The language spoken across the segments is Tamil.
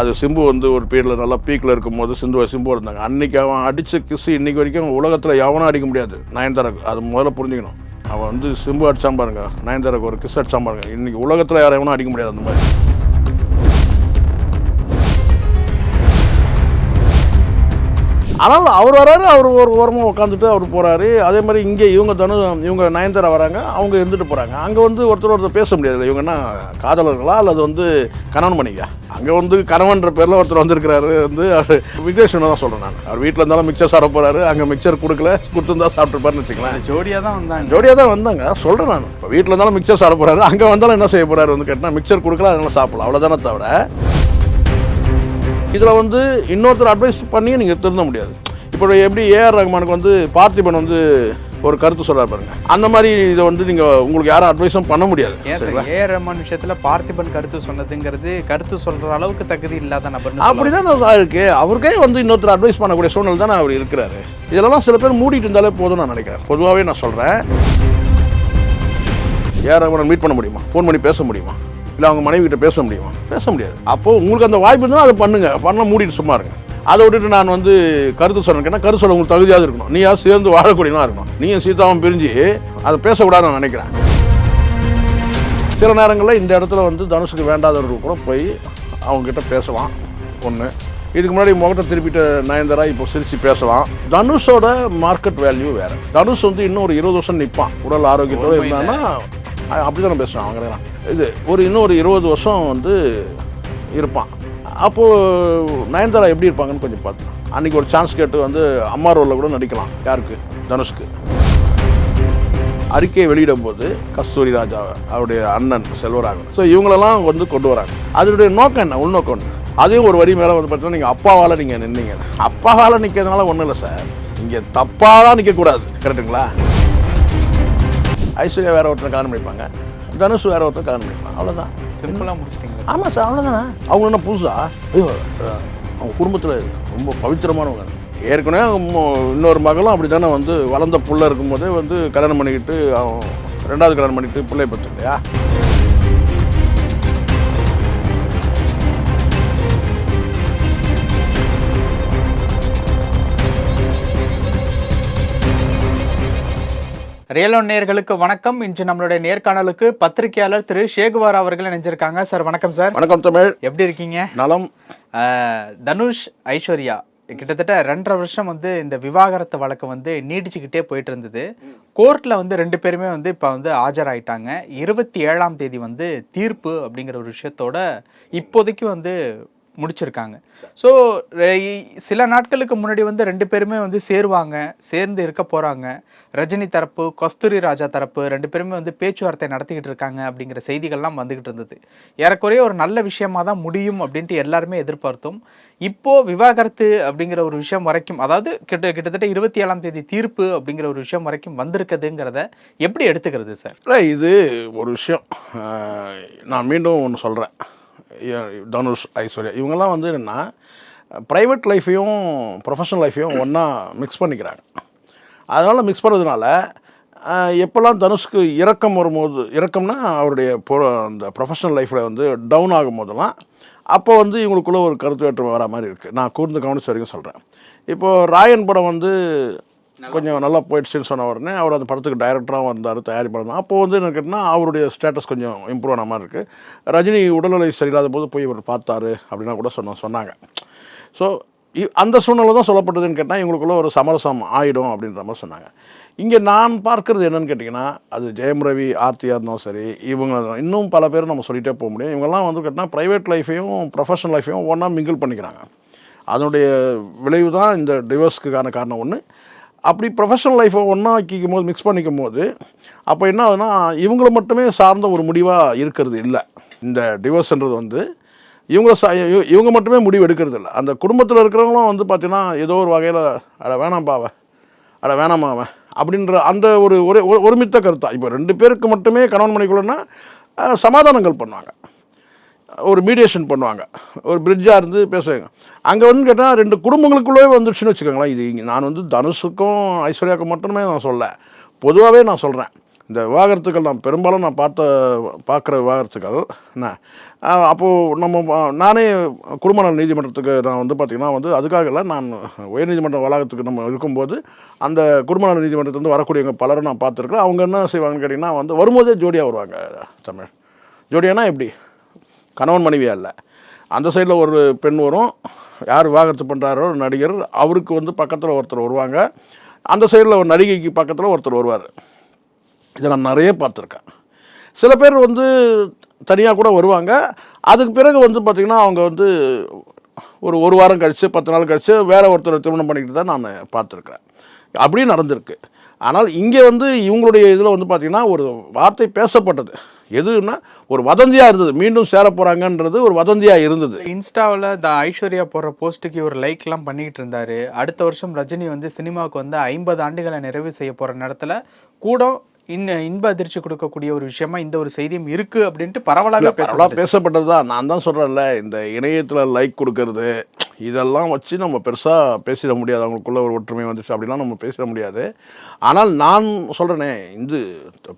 அது சிம்பு வந்து ஒரு பீரியடில் நல்லா பீக்கில் இருக்கும்போது சிந்து சிம்பு இருந்தாங்க. அன்றைக்கி அவன் அடித்த கிசு இன்றைக்கி வரைக்கும் உலகத்தில் எவனும் அடிக்க முடியாது. நயன்தாராக்கு அது முதல்ல புரிஞ்சுக்கணும். அவன் வந்து சிம்பு அடித்தான் பாருங்க நயன்தாராக்கு ஒரு கிஸ் அடித்தான் பாருங்க. இன்றைக்கி உலகத்தில் யாரும் எவனும் அடிக்க முடியாது அந்த மாதிரி. ஆனால் அவர் வராரு அவர் ஒரு ஓரமாக உட்காந்துட்டு அவர் போகிறாரு அதே மாதிரி இங்கே இவங்க தனு இவங்க நயன்தாரா வராங்க அவங்க இருந்துட்டு போகிறாங்க அங்கே வந்து ஒருத்தர் ஒருத்தர் பேச முடியாது இவங்கன்னா காதலர்களா? அல்லது வந்து கணவன் மணிக்கா அங்கே வந்து கணவன்ற பேரில் ஒருத்தர் வந்திருக்கிறாரு வந்து அவர் விக்னேஷன் தான் சொல்கிறேன் நான். அவர் வீட்டில் இருந்தாலும் மிக்சர் சாப்பிட போகிறாரு அங்கே மிக்சர் கொடுக்கல கொடுத்துருந்தா சாப்பிட்டுருப்பாருன்னு வச்சுக்கலாம் ஜோடியா தான் வந்தாங்க. ஜோடியாக தான் வந்தாங்க. சொல்கிறேன் நான். இப்போ வீட்டில் இருந்தாலும் மிக்சர் சாப்பிட போகிறாரு அங்கே வந்தாலும் என்ன செய்ய போகிறாரு வந்து கேட்டால் மிக்சர் கொடுக்கல அதனால சாப்பிடலாம் அவ்வளோதானே தவிர இதில் வந்து இன்னொருத்தர் அட்வைஸ் பண்ணி நீங்கள் திருந்த முடியாது. இப்போ எப்படி ஏஆர் ரஹ்மானுக்கு வந்து பார்த்திபன் வந்து ஒரு கருத்து சொல்றாரு பாருங்க. அந்த மாதிரி இதை வந்து நீங்கள் உங்களுக்கு யாரும் அட்வைஸும் பண்ண முடியாது. ஏன் சார் ஏ ரஹ்மான் விஷயத்துல பார்த்திபன் கருத்து சொன்னதுங்கிறது கருத்து சொல்ற அளவுக்கு தகுதி இல்லாத நபர்னு அப்படிதான் நான் இருக்கு. அவருக்கே வந்து இன்னொருத்தர் அட்வைஸ் பண்ணக்கூடிய சூழ்நிலை தானே அவர் இருக்கிறாரு. இதெல்லாம் சில பேர் மூடிட்டு இருந்தாலே போதும் நான் நினைக்கிறேன். பொதுவாகவே நான் சொல்கிறேன் ஏஆர் ரஹ்மானை மீட் பண்ண முடியுமா? ஃபோன் பண்ணி பேச முடியுமா? இல்லை அவங்க மனைவி கிட்ட பேச முடியுமா? பேச முடியாது. அப்போது உங்களுக்கு அந்த வாய்ப்பு இருந்தால் அதை பண்ணுங்க. பண்ண மூடிட்டு சும்மா இருங்க. அதை விட்டுட்டு நான் வந்து கருத்து சொன்னேன்னா கருத்து சொல்ல உங்களுக்கு தகுதியாக இருக்கணும். நீயா சேர்ந்து வாழக்கூடியனா இருக்கணும். நீயும் சீதாவும் பிரிஞ்சு அதை பேசக்கூடாதுன்னு நான் நினைக்கிறேன். சில நேரங்களில் இந்த இடத்துல வந்து தனுஷுக்கு வேண்டாதவர்கள் கூட போய் அவங்க கிட்ட பேசலாம். ஒன்று இதுக்கு முன்னாடி முகத்தை திருப்பிட்ட நயன்தாரா இப்போ சிரிச்சு பேசலாம். தனுஷோட மார்க்கெட் வேல்யூ வேற. தனுஷ் வந்து இன்னும் ஒரு இருபது வருஷம் நிற்பான் உடல் ஆரோக்கியத்தோடு. இருந்தான்னா அப்படி தானே பேசுவான். அவங்க இது ஒரு இன்னும் ஒரு இருபது வருஷம் வந்து இருப்பான். அப்போது நயன்தாரா எப்படி இருப்பாங்கன்னு கொஞ்சம் பார்த்து. அன்றைக்கி ஒரு சான்ஸ் கேட்டு வந்து அம்மா ரோலில் கூட நடிக்கலாம் யாருக்கு? தனுஷ்க்கு. அறிக்கையை வெளியிடும் போது கஸ்தூரி ராஜா அவருடைய அண்ணன் செல்வராகவன். ஸோ இவங்களெல்லாம் வந்து கொண்டு வராங்க. அதனுடைய நோக்கம் என்ன? உள்நோக்கம் என்ன? அதையும் ஒரு வரி மேலே வந்து பார்த்தீங்கன்னா நீங்கள் அப்பாவால் நீங்கள் நின்றீங்க அப்பாவால் நிற்கிறதுனால ஒன்றும் இல்லை சார். இங்கே தப்பாலாம் நிற்கக்கூடாது கரெக்டுங்களா ஐஸ்வர்யா வேற ஒருத்தர் கல்யாணம் பண்ணிப்பாங்க தனுஷ் வேற ஒருத்தர் கல்யாணம் பண்ணிப்பாங்க அவ்வளோதான் சிம்பிளா முடிச்சிட்டீங்க. ஆமாம் சார் அவ்வளோதானே அவங்க என்ன புதுசா? ஐயோ அவங்க குடும்பத்தில் ரொம்ப பவித்திரமானவங்க. ஏற்கனவே இன்னொரு மகளும் அப்படி தானே வந்து வளர்ந்த புள்ள இருக்கும்போதே வந்து கல்யாணம் பண்ணிக்கிட்டு அவன் ரெண்டாவது கல்யாணம் பண்ணிக்கிட்டு பிள்ளை பத்து இல்லையா ரியலோ நேயர்களுக்கு வணக்கம். இன்று நம்மளுடைய நேர்காணலுக்கு பத்திரிகையாளர் திரு ஷேகுவார் அவர்கள் இணைஞ்சிருக்காங்க. சார் வணக்கம் சார். வணக்கம் தமிழ். எப்படி இருக்கீங்க? நலம். தனுஷ் ஐஸ்வர்யா கிட்டத்தட்ட ரெண்டரை வருஷம் வந்து இந்த விவாகரத்து வழக்கு வந்து நீடிச்சுக்கிட்டே போயிட்டு இருந்தது கோர்ட்டில் வந்து ரெண்டு பேருமே வந்து இப்போ வந்து ஆஜராயிட்டாங்க. இருபத்தி ஏழாம் தேதி வந்து தீர்ப்பு அப்படிங்கிற ஒரு விஷயத்தோட இப்போதைக்கு வந்து முடிச்சிருக்காங்க. ஸோ சில நாட்களுக்கு முன்னாடி வந்து ரெண்டு பேருமே வந்து சேருவாங்க சேர்ந்து இருக்க போகிறாங்க ரஜினி தரப்பு கஸ்தூரி ராஜா தரப்பு ரெண்டு பேருமே வந்து பேச்சுவார்த்தை நடத்திக்கிட்டு இருக்காங்க அப்படிங்கிற செய்திகள்லாம் வந்துக்கிட்டு இருந்தது. ஏறக்குறைய ஒரு நல்ல விஷயமாக தான் முடியும் அப்படின்ட்டு எல்லாருமே எதிர்பார்த்தோம். இப்போது விவாகரத்து அப்படிங்கிற ஒரு விஷயம் வரைக்கும் அதாவது கிட்ட கிட்டத்தட்ட இருபத்தி ஏழாம் தேதி தீர்ப்பு அப்படிங்கிற ஒரு விஷயம் வரைக்கும் வந்திருக்குதுங்கிறத எப்படி எடுத்துக்கிறது சார்? இல்லை இது ஒரு விஷயம். நான் மீண்டும் ஒன்று சொல்கிறேன் தனுஷ் ஐஸ்வர்யா இவங்கெல்லாம் வந்து என்னென்னா ப்ரைவேட் லைஃப்பையும் ப்ரொஃபஷனல் லைஃப்பையும் ஒன்றா மிக்ஸ் பண்ணிக்கிறாங்க. அதனால் மிக்ஸ் பண்ணுறதுனால எப்போல்லாம் தனுஷ்க்கு இறக்கம் வரும்போது இறக்கம்னா அவருடைய பொ- அந்த ப்ரொஃபஷனல் லைஃப்பில் வந்து டவுன் ஆகும் போதெல்லாம் அப்போ வந்து இவங்களுக்குள்ளே ஒரு கருத்து வேற்றுமை வர மாதிரி இருக்குது நான் கூர்ந்து கவனிச்ச வரைக்கும் சொல்கிறேன் இப்போது ராயன் படம் வந்து கொஞ்சம் நல்லா போயிடுச்சுன்னு சொன்ன உடனே அவர் அந்த படத்துக்கு டைரக்டராகவும் இருந்தார் தயாரிப்பாளர் தான் அப்போ வந்து என்ன கேட்டால் அவருடைய ஸ்டேட்டஸ் கொஞ்சம் இம்ப்ரூவ் ஆன மாதிரி இருக்குது ரஜினி உடல்நிலை சரியில்லாத போது போய் இவர் பார்த்தாரு அப்படின்னா கூட சொன்ன சொன்னாங்க. ஸோ அந்த சூழ்நிலை தான் சொல்லப்பட்டதுன்னு கேட்டால் இவங்களுக்குள்ள ஒரு சமரசம் ஆகிடும் அப்படின்ற மாதிரி சொன்னாங்க. இங்கே நான் பார்க்கறது என்னன்னு கேட்டிங்கன்னா அது ஜெயம் ரவி ஆர்த்தியாக இருந்தாலும் சரி இவங்க இன்னும் பல பேர் நம்ம சொல்லிகிட்டே போக முடியும். இவங்கெல்லாம் வந்து கேட்டால் ப்ரைவேட் லைஃபையும் ப்ரொஃபஷனல் லைஃபையும் ஒன்றா மிங்கிள் பண்ணிக்கிறாங்க. அதனுடைய விளைவு தான் இந்த டிவோர்ஸ்க்குக்கான காரணம் ஒன்று அப்படி ப்ரொஃபஷனல் லைஃப்பை ஒன்றா ஆக்கிக்கும் போது மிக்ஸ் பண்ணிக்கும் போது அப்போ என்ன ஆகுதுன்னா இவங்கள மட்டுமே சார்ந்த ஒரு முடிவாக இருக்கிறது இல்லை. இந்த டிவோர்ஸ்ன்றது வந்து இவங்க சா இவங்க மட்டுமே முடிவு எடுக்கிறது இல்லை. அந்த குடும்பத்தில் இருக்கிறவங்களும் வந்து பார்த்தீங்கன்னா ஏதோ ஒரு வகையில் அட வேணாம்ப்பா அவன் அட வேணாமா அவன் அப்படின்ற அந்த ஒரு ஒரு ஒரு- ஒருமித்த கருத்தா. இப்போ ரெண்டு பேருக்கு மட்டுமே கணவன் மணிக்குள்ளனா சமாதானங்கள் பண்ணுவாங்க. ஒரு மீடியேஷன் பண்ணுவாங்க. ஒரு பிரிட்ஜாக இருந்து பேசுவாங்க. அங்கே வந்து கேட்டால் ரெண்டு குடும்பங்களுக்குள்ளே வந்துடுச்சுன்னு வச்சுக்கோங்களேன். இது நான் வந்து தனுஷுக்கும் ஐஸ்வர்யாவுக்கும் மட்டுமே நான் சொல்ல பொதுவாகவே நான் சொல்கிறேன் இந்த விவாகரத்துக்கள் நான் பெரும்பாலும் நான் பார்த்த பார்க்குற விவாகரத்துக்கள் என்ன? அப்போது நம்ம நானே குடும்ப நல நீதிமன்றத்துக்கு நான் வந்து பார்த்திங்கன்னா வந்து அதுக்காக இல்லை நான் உயர்நீதிமன்ற வளாகத்துக்கு நம்ம இருக்கும்போது அந்த குடும்ப நல நீதிமன்றத்துலேருந்து வரக்கூடியவங்க பலரும் நான் பார்த்துருக்கேன் அவங்க என்ன செய்வாங்கன்னு கேட்டிங்கன்னா வந்து வரும்போதே ஜோடியாக வருவாங்க தமிழ். ஜோடியானா எப்படி? கணவன் மனைவி இல்லை அந்த சைடில் ஒரு பெண் வரும். யார் விவாகரத்து பண்ணுறாரோ ஒரு நடிகர் அவருக்கு வந்து பக்கத்தில் ஒருத்தர் வருவாங்க. அந்த சைடில் ஒரு நடிகைக்கு பக்கத்தில் ஒருத்தர் வருவார். இதை நான் நிறைய பார்த்துருக்கேன். சில பேர் வந்து தனியாக கூட வருவாங்க. அதுக்கு பிறகு வந்து பார்த்திங்கன்னா அவங்க வந்து ஒரு ஒரு வாரம் கழித்து பத்து நாள் கழித்து வேறு ஒருத்தர் திருமணம் பண்ணிக்கிட்டு தான் நான் பார்த்துருக்குறேன். அப்படியும் நடந்திருக்கு. ஆனால் இங்கே வந்து இவங்களுடைய இதில் வந்து பார்த்திங்கன்னா ஒரு வார்த்தை பேசப்பட்டது. எதுனா ஒரு வதந்தியாக இருந்தது. மீண்டும் சேர போகிறாங்கன்றது ஒரு வதந்தியாக இருந்தது. இன்ஸ்டாவில் த ஐஸ்வர்யா போடுற போஸ்ட்டுக்கு இவர் லைக்லாம் பண்ணிக்கிட்டு இருந்தார். அடுத்த வருஷம் ரஜினி வந்து சினிமாவுக்கு வந்து ஐம்பது ஆண்டுகளை நிறைவு செய்ய போகிற நேரத்தில் கூட இன் இன்ப அதிர்ச்சி கொடுக்கக்கூடிய ஒரு விஷயமா இந்த ஒரு செய்தியும் இருக்கு அப்படின்ட்டு பரவலாகவே அவ்வளோ பேசலாம் பேசப்பட்டது. தான். நான் தான் சொல்கிறேன்ல இந்த இணையத்தில் லைக் கொடுக்கறது இதெல்லாம் வச்சு நம்ம பெருசாக பேசிட முடியாது. அவங்களுக்குள்ள ஒரு ஒற்றுமை வந்துச்சு அப்படிலாம் நம்ம பேசிட முடியாது. ஆனால் நான் சொல்கிறேனே இந்த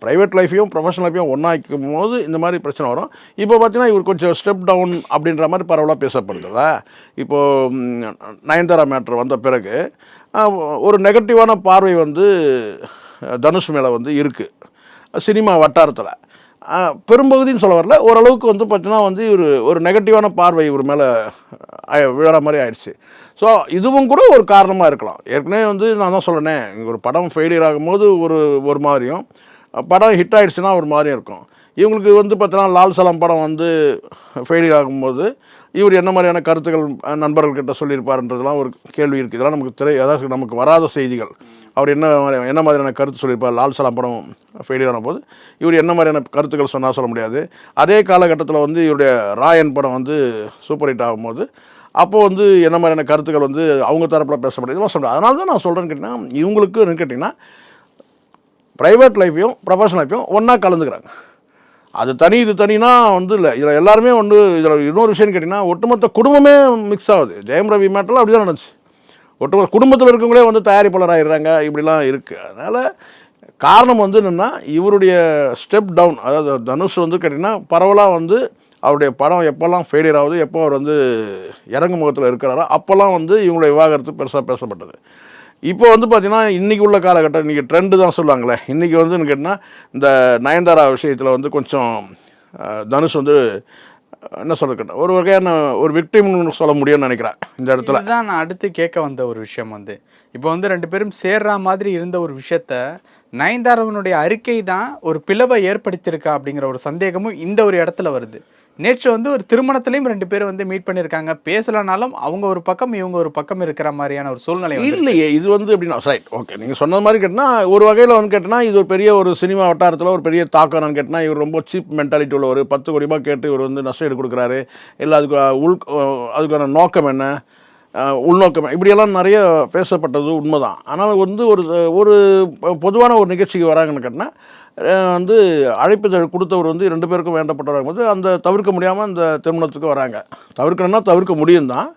ப்ரைவேட் லைஃப்பையும் ப்ரொஃபஷனல் லைஃப்பையும் ஒன்றாக்கும் போது இந்த மாதிரி பிரச்சனை வரும். இப்போ பார்த்தீங்கன்னா இவர் கொஞ்சம் ஸ்டெப் டவுன் அப்படின்ற மாதிரி பரவலாக பேசப்படுதா இப்போது நயன்தாரா மேட்ரு வந்த பிறகு ஒரு நெகட்டிவான பார்வை வந்து தனுஷ் மேலே வந்து இருக்குது சினிமா வட்டாரத்தில். பெரும்பகுதின்னு சொல்ல வரல. ஓரளவுக்கு வந்து பார்த்தீங்கன்னா வந்து இவர் ஒரு நெகட்டிவான பார்வை இவர் மேலே விழற மாதிரி ஆயிடுச்சு. ஸோ இதுவும் கூட ஒரு காரணமாக இருக்கலாம். ஏற்கனவே வந்து நான் தான் சொல்கிறேனே இங்கே ஒரு படம் ஃபெயிலியர் ஆகும்போது ஒரு ஒரு மாதிரியும் படம் ஹிட் ஆகிடுச்சுன்னா ஒரு மாதிரியும் இருக்கும். இவங்களுக்கு வந்து பார்த்தீங்கன்னா லால் சலம் படம் வந்து ஃபெயிலியர் ஆகும்போது இவர் என்ன மாதிரியான கருத்துக்கள் நண்பர்கள்கிட்ட சொல்லியிருப்பார்ன்றதுலாம் ஒரு கேள்வி இருக்குது இதெல்லாம் நமக்கு திரை அதாவது நமக்கு வராத செய்திகள். அவர் என்ன மாதிரி- என்ன மாதிரியான கருத்து சொல்லியிருப்பார்? லால் சலாம் படம் ஃபெயிலியர் ஆன போது இவர் என்ன மாதிரியான கருத்துக்கள் சொன்னால் சொல்ல முடியாது. அதே காலகட்டத்தில் வந்து இவருடைய ராயன் படம் வந்து சூப்பர் ஹிட் ஆகும்போது அப்போ வந்து என்ன மாதிரியான கருத்துக்கள் வந்து அவங்க தரப்பில் பேச முடியாது. இதெல்லாம் சொல்கிறேன் அதனால தான் நான் சொல்கிறேன்னு கேட்டிங்கன்னா இவங்களுக்கு கேட்டிங்கன்னா ப்ரைவேட் லைஃப்பையும் ப்ரொஃபஷனல் லைஃப்பையும் ஒன்றா கலந்துக்கிறாங்க. அது தனி இது தனினா வந்து இல்லை. இதில் எல்லாருமே வந்து இதில் இன்னொரு விஷயம் கேட்டிங்கன்னா ஒட்டுமொத்த குடும்பமே மிக்ஸ் ஆகுது. ஜெயம் ரவி மேட்டெல்லாம் அப்படி தான் நடந்துச்சு. ஒட்டுமொத்த குடும்பத்தில் இருக்கவங்களே வந்து தயாரிப்பாளர் ஆகிடுறாங்க இப்படிலாம் இருக்குது அதனால் காரணம் வந்து என்னென்னா இவருடைய ஸ்டெப் டவுன் அதாவது தனுஷ் வந்து கேட்டிங்கன்னா பரவலாக வந்து அவருடைய படம் எப்போல்லாம் ஃபெயிலியர் ஆகுது எப்போ அவர் வந்து இறங்கு முகத்தில் இருக்கிறாரோ அப்போல்லாம் வந்து இவங்களுடைய விவாகரத்து பெருசாக பேசப்பட்டது. இப்போ வந்து பார்த்தீங்கன்னா இன்றைக்கி உள்ள காலகட்டம் இன்றைக்கி ட்ரெண்டு தான் சொல்லுவாங்களே. இன்றைக்கி வந்து கேட்டிங்கன்னா இந்த நயன்தாரா விஷயத்தில் வந்து கொஞ்சம் தனுஷ் வந்து என்ன சொல்கிறது ஒரு வகையான ஒரு விக்டிம்னு சொல்ல முடியும்னு நினைக்கிறேன் இந்த இடத்துல. தான் நான் அடுத்து கேட்க வந்த ஒரு விஷயம் வந்து. இப்போ வந்து ரெண்டு பேரும் சேர்ற மாதிரி இருந்த ஒரு விஷயத்த நயன்தாராவனுடைய அறிக்கை தான் ஒரு பிளவை ஏற்படுத்தியிருக்கா அப்படிங்கிற ஒரு சந்தேகமும் இந்த ஒரு இடத்துல வருது. நேற்று வந்து ஒரு திருமணத்திலையும் ரெண்டு பேரும் வந்து மீட் பண்ணியிருக்காங்க. பேசலனாலும் அவங்க ஒரு பக்கம் இவங்க ஒரு பக்கம் இருக்கிற மாதிரியான ஒரு சூழ்நிலை இல்லையே இது வந்து எப்படின்னா ரைட் ஓகே நீங்கள் சொன்ன மாதிரி கேட்டினா ஒரு வகையில் வந்து கேட்டினா இது ஒரு பெரிய ஒரு சினிமா வட்டாரத்தில் ஒரு பெரிய தாக்கம் என்னன்னு கேட்டினா இவர் ரொம்ப சீப் மென்டாலிட்டி உள்ள ஒரு பத்து கோடி ரூபாய் கேட்டு இவர் வந்து நஷ்டம் கொடுக்குறாரு. இல்லை அதுக்கு உள் அதுக்கான நோக்கம் என்ன? உள்நோக்கம். இப்படியெல்லாம் நிறைய பேசப்பட்டது உண்மைதான். ஆனால் வந்து ஒரு ஒரு பொதுவான ஒரு நிகழ்ச்சிக்கு வராங்கன்னு கேட்டினா வந்து அழைப்பிதழ் கொடுத்தவர் வந்து ரெண்டு பேருக்கும் வேண்டப்பட்டவராகும் போது அந்த தவிர்க்க முடியாமல் அந்த திருமணத்துக்கு வராங்க. தவிர்க்கணும்னா தவிர்க்க முடியும் தான்.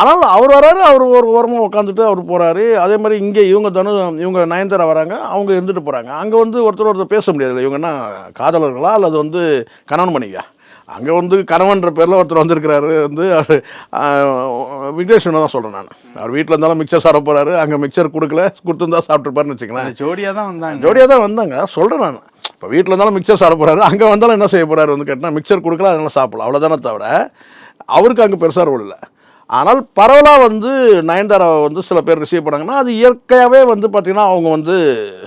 ஆனால் அவர் வராரு அவர் ஒரு ஓரமாக உட்காந்துட்டு அவர் போகிறாரு அதே மாதிரி இங்கே இவங்க தனு இவங்க நயன்தாரா வராங்க அவங்க இருந்துட்டு போகிறாங்க அங்கே வந்து ஒருத்தர் ஒருத்தர் பேச முடியாது இவங்கன்னா காதலர்களா அல்லது வந்து கணவன் மனைவியா? அங்கே வந்து கணவன்ற பேரில் ஒருத்தர் வந்திருக்கிறாரு வந்து அவர் விக்னேஸ்வரன் தான் சொல்கிறேன் நான். அவர் வீட்டில் இருந்தாலும் மிக்சர் சாப்பிட போகிறாரு அங்கே மிக்சர் கொடுக்கல கொடுத்துருந்தா சாப்பிட்ருப்பாருன்னு வச்சுக்கலாம் அந்த ஜோடியா தான் வந்தாங்க. ஜோடியாக தான் வந்தாங்க. சொல்கிறேன் நான். இப்போ வீட்டில் இருந்தாலும் மிக்சர் சாப்பிட போகிறாரு அங்கே வந்தாலும் என்ன செய்ய போகிறாரு வந்து கேட்டால் மிக்சர் கொடுக்கல அதனால சாப்பிடலாம் அவ்வளோதானே தவிர அவருக்கு அங்கே பெருசாக ரோல் இல்லை. ஆனால் பரவலாக வந்து நயன்தாராவை வந்து சில பேர் ரிசீவ் பண்ணாங்கன்னா அது இயற்கையாகவே வந்து பார்த்திங்கன்னா அவங்க வந்து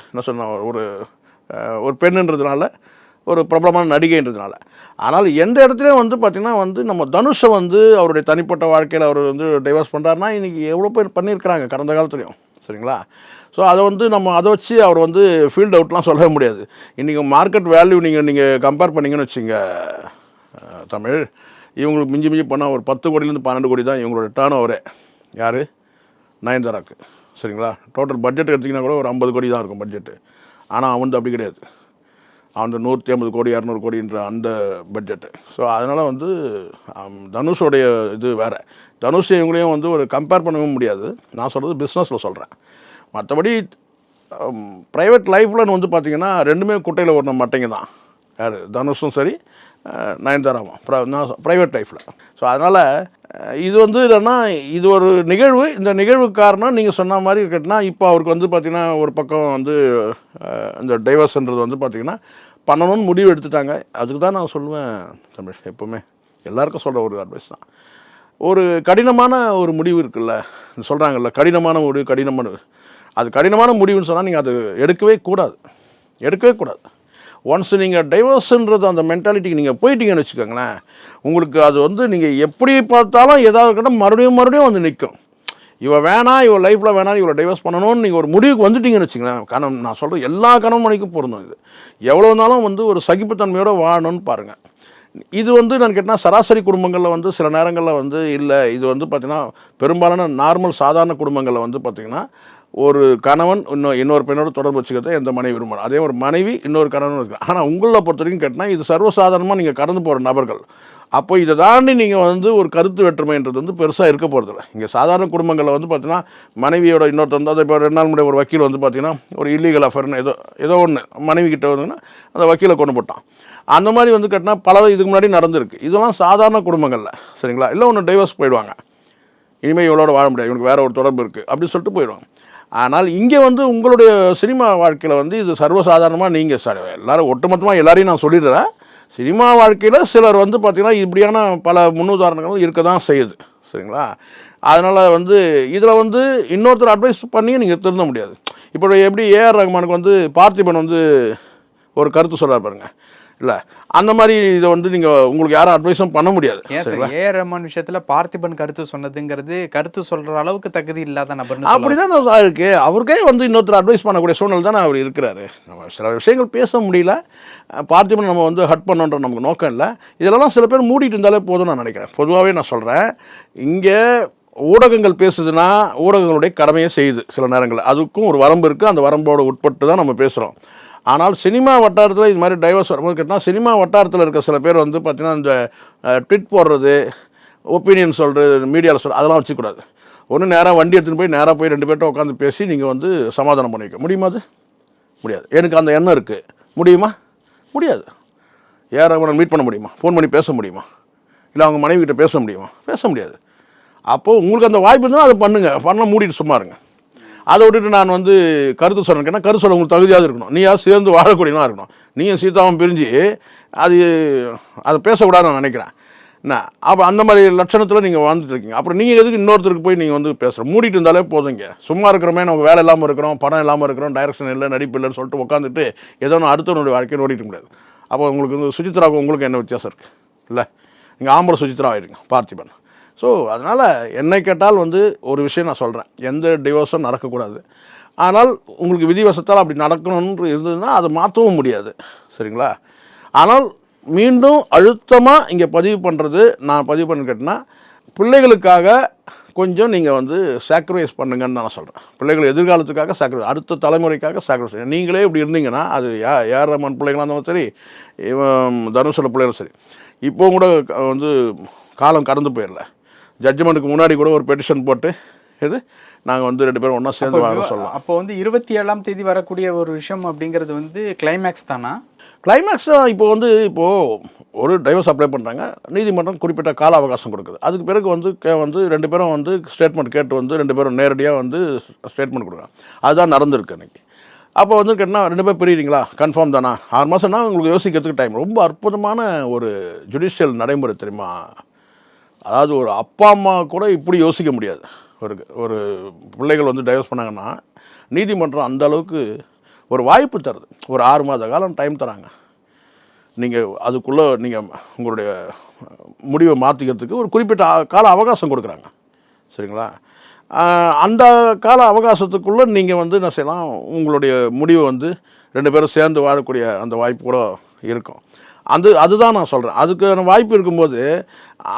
என்ன சொன்ன ஒரு ஒரு பெண்ணுன்றதுனால ஒரு பிரபலமான நடிகைன்றதுனால. ஆனால் எந்த இடத்துலையும் வந்து பார்த்திங்கன்னா வந்து நம்ம தனுஷை வந்து அவருடைய தனிப்பட்ட வாழ்க்கையில் அவர் வந்து டைவர்ஸ் பண்ணுறாருன்னா இன்றைக்கி எவ்வளோ பேர் பண்ணியிருக்கிறாங்க கடந்த காலத்துலையும். சரிங்களா? ஸோ அதை வந்து நம்ம அதை வச்சு அவர் வந்து ஃபீல்ட் அவுட்லாம் சொல்லவே முடியாது. இன்றைக்கி மார்க்கெட் வேல்யூ நீங்கள் நீங்கள் கம்பேர் பண்ணீங்கன்னு வச்சுங்க தமிழ் இவங்களுக்கு மிஞ்சி மிஞ்சி பண்ணால் ஒரு பத்து கோடியிலேருந்து பன்னெண்டு கோடி தான் இவங்களோட டேர்ன் ஓவரே யார்? நயன்தாராக்கு. சரிங்களா? டோட்டல் பட்ஜெட் எடுத்திங்கன்னா கூட ஒரு ஐம்பது கோடி தான் இருக்கும் பட்ஜெட்டு ஆனால் அவன் அப்படி கிடையாது. அந்த நூற்றி ஐம்பது கோடி இரநூறு கோடின்ற அந்த பட்ஜெட்டு ஸோ அதனால் வந்து தனுஷோடைய இது வேறு. தனுஷ் இவங்களையும் வந்து ஒரு கம்பேர் பண்ணவும் முடியாது. நான் சொல்கிறது பிஸ்னஸில் சொல்கிறேன் மற்றபடி ப்ரைவேட் லைஃப்பில் வந்து பார்த்தீங்கன்னா ரெண்டுமே குட்டையில் ஒரு மட்டைங்க தான். யார்? தனுஷும் சரி அஹ், நயன்தாராவும். ப்ரைவேட் லைஃப்பில் ஸோ அதனால் இது வந்து என்னென்னா இது ஒரு நிகழ்வு. இந்த நிகழ்வு காரணம் நீங்கள் சொன்ன மாதிரி இருக்கட்டினா இப்போ அவருக்கு வந்து பார்த்தீங்கன்னா ஒரு பக்கம் வந்து இந்த டைவர்ஸ்ன்றது வந்து பார்த்திங்கன்னா பண்ணணும்னு முடிவு எடுத்துட்டாங்க. அதுக்கு தான் நான் சொல்லுவேன் தமிழ் எப்போவுமே. எல்லாருக்கும் சொல்கிற ஒரு அட்வைஸ் தான். ஒரு கடினமான ஒரு முடிவு இருக்குல்ல சொல்கிறாங்கல்ல கடினமான முடிவு கடினமான அது கடினமான முடிவுன்னு சொன்னால் நீங்கள் அது எடுக்கவே கூடாது. எடுக்கவே கூடாது. ஒன்ஸ் நீங்கள் டைவர்ஸுன்றது அந்த மென்டாலிட்டிக்கு நீங்கள் போயிட்டீங்கன்னு வச்சுக்கோங்களேன் உங்களுக்கு அது வந்து நீங்கள் எப்படி பார்த்தாலும் ஏதாவது கிட்ட மறுபடியும் மறுபடியும் வந்து நிற்கும் இவள் வேணாம் இவள் லைஃப்பில் வேணாம் இவளை டைவர்ஸ் பண்ணணும்னு நீங்கள் ஒரு முடிவுக்கு வந்துட்டீங்கன்னு வச்சுங்களேன் கணவன் நான் சொல்கிறேன் எல்லா கணவன் மணிக்கும் பொருந்தும் இது. எவ்வளோ இருந்தாலும் வந்து ஒரு சகிப்புத்தன்மையோடு வாழணும்னு பாருங்கள் இது வந்து நான் கேட்டால் சராசரி குடும்பங்களில் வந்து சில நேரங்களில் வந்து இல்லை இது வந்து பார்த்திங்கன்னா பெரும்பாலான நார்மல் சாதாரண குடும்பங்களில் வந்து பார்த்திங்கன்னா ஒரு கணவன் இன்னும் இன்னொரு பெண்ணோட தொடர்பு வச்சுக்கிறத எந்த மனைவி விரும்பணும் அதே ஒரு மனைவி இன்னொரு கணவன் இருக்குது ஆனால் உங்களை பொறுத்த வரைக்கும் கேட்டால் இது சர்வசாதாரணமாக நீங்கள் கடந்து போகிற நபர்கள். அப்போ இதை தாண்டி நீங்கள் வந்து ஒரு கருத்து வேற்றுமைன்றது வந்து பெருசாக இருக்க போகிறதில்ல இங்கே சாதாரண குடும்பங்களில் வந்து பார்த்தீங்கன்னா மனைவியோட இன்னொருத்தர் வந்து அதை இப்போ ரெண்டு நாள் முன்னாடி ஒரு வக்கீல் வந்து பார்த்தீங்கன்னா ஒரு இல்லீகல் அஃபர்னு ஏதோ ஏதோ ஒன்று மனைவி கிட்ட வந்துன்னா அந்த வக்கீலை கொண்டு போட்டான். அந்த மாதிரி வந்து கேட்டினா பல இதுக்கு முன்னாடி நடந்திருக்கு. இதெல்லாம் சாதாரண குடும்பங்களில் சரிங்களா? இல்லை ஒன்று டைவர்ஸ் போயிடுவாங்க. இனிமேல் இவளோட வாழ முடியாது இவனுக்கு வேறு ஒரு தொடர்பு இருக்குது அப்படின்னு சொல்லிட்டு போயிடுவாங்க. ஆனால் இங்கே வந்து உங்களுடைய சினிமா வாழ்க்கையில் வந்து இது சர்வசாதாரணமாக நீங்கள் சார் ஒட்டுமொத்தமாக எல்லாரையும் நான் சொல்லிடுறேன். சினிமா வாழ்க்கையில் சிலர் வந்து பார்த்திங்கன்னா இப்படியான பல முன்னுதாரணங்களும் இருக்க தான் செய்யுது. சரிங்களா? அதனால் வந்து இதில் வந்து இன்னொருத்தர் அட்வைஸ் பண்ணியும் நீங்கள் திருந்த முடியாது. இப்போ எப்படி ஏஆர் ரஹ்மானுக்கு வந்து பார்த்திபன் வந்து ஒரு கருத்து சொல்கிறார் பாருங்கள் இல்லை அந்த மாதிரி இதை வந்து நீங்கள் உங்களுக்கு யாரும் அட்வைஸும் பண்ண முடியாது. ஏன் சார் ஏ ரஹ்மான் விஷயத்துல பார்த்திபன் கருத்து சொன்னதுங்கிறது கருத்து சொல்ற அளவுக்கு தகுதி இல்லாத நபர்னு சொல்லலாம். அப்படிதான் நான் இருக்கு. அவருக்கே வந்து இன்னொருத்தர் அட்வைஸ் பண்ணக்கூடிய சூழ்நிலை தானே அவர் இருக்கிறாரு. நம்ம சில விஷயங்கள் பேச முடியல. பார்த்திபன் நம்ம வந்து ஹட் பண்ணோன்ற நமக்கு நோக்கம் இல்லை. இதெல்லாம் சில பேர் மூடிட்டு இருந்தாலே போதும் நான் நினைக்கிறேன். பொதுவாகவே நான் சொல்கிறேன் இங்கே ஊடகங்கள் பேசுதுன்னா ஊடகங்களுடைய கடமையை செய்யுது சில நேரங்களில். அதுக்கும் ஒரு வரம்பு இருக்குது அந்த வரம்போட உட்பட்டு தான் நம்ம பேசுகிறோம் ஆனால் சினிமா வட்டாரத்தில் இது மாதிரி டைவர்ஸ் வரும்போது கேட்டால் சினிமா வட்டாரத்தில் இருக்க சில பேர் வந்து பார்த்திங்கன்னா இந்த ட்விட் போடுறது ஒப்பீனியன் சொல்கிறது மீடியாவில் சொல்கிறது அதெல்லாம் வச்சுக்கூடாது. ஒன்று நேராக வண்டி எடுத்துகிட்டு போய் நேராக போய் ரெண்டு பேர்ட்ட உட்காந்து பேசி நீங்கள் வந்து சமாதானம் பண்ணிக்க முடியுமா அது? முடியாது. எனக்கு அந்த எண்ணம் இருக்குது முடியுமா? முடியாது. யாரை மீட் பண்ண முடியுமா? ஃபோன் பண்ணி பேச முடியுமா? இல்லை அவங்க மனைவி கிட்டே பேச முடியுமா? பேச முடியாது. அப்போது உங்களுக்கு அந்த வாய்ப்பு இருந்தால் அதை பண்ணுங்கள் பண்ண மூடிட்டு சும்மா இருங்க. அதை விட்டுட்டு நான் வந்து கருத்து சொல்கிறேன் கருத்து சொல்ல உங்களுக்கு தகுதியாக இருக்கணும். நீயா சேர்ந்து வாழக்கூடியதாக இருக்கணும். நீயும் சீதாவும் பிரிஞ்சு அது அதை பேசக்கூடாதுன்னு நான் நினைக்கிறேன். என்ன? அப்போ அந்த மாதிரி லட்சணத்தில் நீங்கள் வாழ்ந்துட்டு இருக்கீங்க. அப்புறம் நீங்கள் எதுக்கு இன்னொருத்தருக்கு போய் நீங்கள் வந்து பேசுகிறோம் மூடிட்டு இருந்தாலே போதுங்க. சும்மா இருக்கிறோமே நமக்கு வேலை இல்லாமல் இருக்கிறோம் படம் இல்லாமல் இருக்கிறோம் டைரக்ஷன் இல்லை நடிப்பு இல்லைன்னு சொல்லிட்டு உட்காந்துட்டு ஏதோ ஒன்று அடுத்தவனுடைய வாழ்க்கையை ஓடிட்டு முடியாது. அப்போ உங்களுக்கு வந்து சுஜித்ராவுக்கு உங்களுக்கு என்ன வித்தியாசம் இருக்குது இல்லை? நீங்கள் ஆம்பளை சுஜித்ரா ஆயிடுங்க. பார்த்திபன். ஸோ அதனால் என்னை கேட்டால் வந்து ஒரு விஷயம் நான் சொல்கிறேன் எந்த டிவோர்ஸும் நடக்கக்கூடாது. ஆனால் உங்களுக்கு விதிவசத்தால் அப்படி நடக்கணும்னு இருந்ததுன்னா அதை மாற்றவும் முடியாது. சரிங்களா? ஆனால் மீண்டும் அழுத்தமாக இங்கே பதிவு பண்ணுறது நான் பதிவு பண்ண கேட்டேன்னா பிள்ளைகளுக்காக கொஞ்சம் நீங்கள் வந்து சாக்ரிஃபைஸ் பண்ணுங்கன்னு நான் சொல்கிறேன் பிள்ளைகள் எதிர்காலத்துக்காக சாக்ரிஃபைஸ் அடுத்த தலைமுறைக்காக சாக்ரிஃபைஸ் நீங்களே இப்படி இருந்தீங்கன்னா அது யா யார் ரமன் பிள்ளைங்களாக இருந்தாலும் சரி இவன் தனுஷோட பிள்ளைகளும் சரி. இப்போ கூட வந்து காலம் கடந்து போயிடல. ஜட்ஜ்மெண்ட்டுக்கு முன்னாடி கூட ஒரு பெட்டிஷன் போட்டு இது நாங்கள் வந்து ரெண்டு பேரும் ஒன்றா சேர்ந்து வாழ சொல்லலாம். அப்போ வந்து இருபத்தி ஏழாம் தேதி வரக்கூடிய ஒரு விஷயம் அப்படிங்கிறது வந்து கிளைமேக்ஸ் தானா? கிளைமேக்ஸ் இப்போ வந்து இப்போது ஒரு டைவர்ஸ் அப்ளை பண்ணுறாங்க நீதிமன்றம் குறிப்பிட்ட கால அவகாசம் கொடுக்குது. அதுக்கு பிறகு வந்து கே வந்து ரெண்டு பேரும் வந்து ஸ்டேட்மெண்ட் கேட்டு வந்து ரெண்டு பேரும் நேரடியாக வந்து ஸ்டேட்மெண்ட் கொடுக்குறாங்க. அதுதான் நடந்திருக்கு இன்னைக்கு அப்போ வந்து கேட்டால் ரெண்டு பேர் பிரியுறீங்களா? கன்ஃபார்ம் தானா? ஆறு மாதம்னா உங்களுக்கு யோசிக்கிறதுக்கு டைம் ரொம்ப அற்புதமான ஒரு ஜுடிஷியல் நடைமுறை தெரியுமா? அதாவது ஒரு அப்பா அம்மா கூட இப்படி யோசிக்க முடியாது. ஒரு ஒரு பிள்ளைகள் வந்து டைவர்ஸ் பண்ணாங்கன்னா நீதிமன்றம் அந்த அளவுக்கு ஒரு வாய்ப்பு தருது. ஒரு ஆறு மாத காலம் டைம் தராங்க. நீங்கள் அதுக்குள்ளே நீங்கள் உங்களுடைய முடிவை மாற்றிக்கிறதுக்கு ஒரு குறிப்பிட்ட கால அவகாசம் கொடுக்குறாங்க. சரிங்களா? அந்த கால அவகாசத்துக்குள்ளே நீங்கள் வந்து என்ன செய்யலாம்? உங்களுடைய முடிவை வந்து ரெண்டு பேரும் சேர்ந்து வாழக்கூடிய அந்த வாய்ப்பு கூட இருக்கும். அது அதுதான் நான் சொல்கிறேன் அதுக்கான வாய்ப்பு இருக்கும்போது